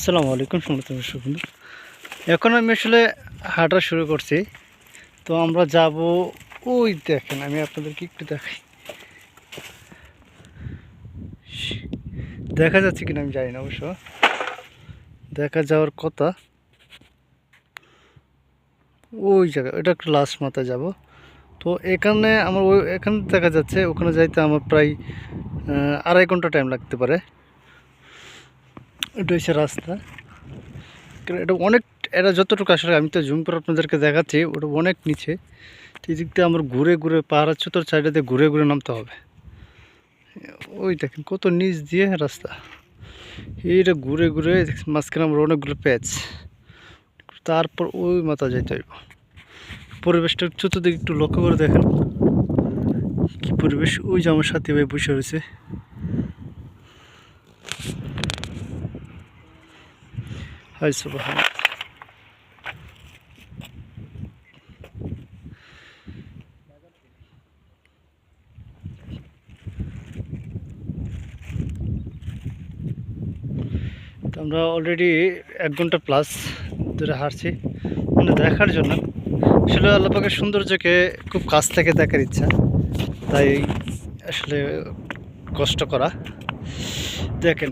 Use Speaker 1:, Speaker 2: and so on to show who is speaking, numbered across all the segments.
Speaker 1: আসসালামু আলাইকুম সমর্থন দর্শক বন্ধু। এখন আমি আসলে হাঁটা শুরু করছি। তো আমরা যাব ওই দেখেন, আমি আপনাদেরকে একটু দেখাই। দেখা যাচ্ছে কিনা আমি জানি না অবশ্য। দেখা যাওয়ার কথা। ওই জায়গা, এটা একটু লাস্ট মাথায় যাব। তো এখানে আমার ওই, এখানে দেখা যাচ্ছে, ওখানে যাইতে আমার প্রায় আড়াই ঘণ্টা টাইম লাগতে পারে। এটা হচ্ছে রাস্তা। এটা অনেক, এটা যতটুকু আসলে আমি তো জুম করে আপনাদেরকে দেখাচ্ছি, ওটা অনেক নিচে। এই দিক দিয়ে আমার ঘুরে ঘুরে পাহাড় চতুর সাইডে দিয়ে ঘুরে ঘুরে নামতে হবে। ওই দেখেন কত নিচ দিয়ে রাস্তা। এইটা ঘুরে ঘুরে মাঝখানে আমার অনেকগুলো প্যাচ। তারপর ওই মাথা যাইতে হইব। পরিবেশটা চতুর্দিকে একটু লক্ষ্য করে দেখেন। কি পরিবেশ? ওই যে আমার সাথী ভাই বসে রয়েছে। হাই সুবাহান। তো আমরা অলরেডি এক ঘণ্টা প্লাস ধরে হারছি মানে দেখার জন্য। আসলে আল্লাপাকের সৌন্দর্যকে খুব কাছ থেকে দেখার ইচ্ছা। তাই আসলে কষ্ট করা। দেখেন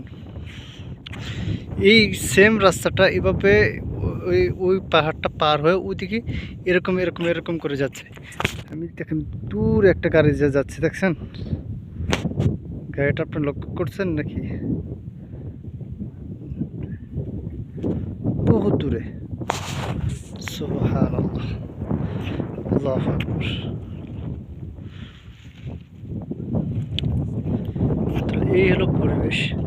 Speaker 1: এই সেম রাস্তাটা এভাবে ওই ওই পাহাড়টা পার হয়ে ওইদিকে এরকম এরকম এরকম করে যাচ্ছে। আমি দেখেন দূর একটা গাড়ি যে যাচ্ছে, দেখছেন? গাড়িটা আপনি লক্ষ্য করছেন নাকি? বহুত দূরে। এই হলো পরিবেশ।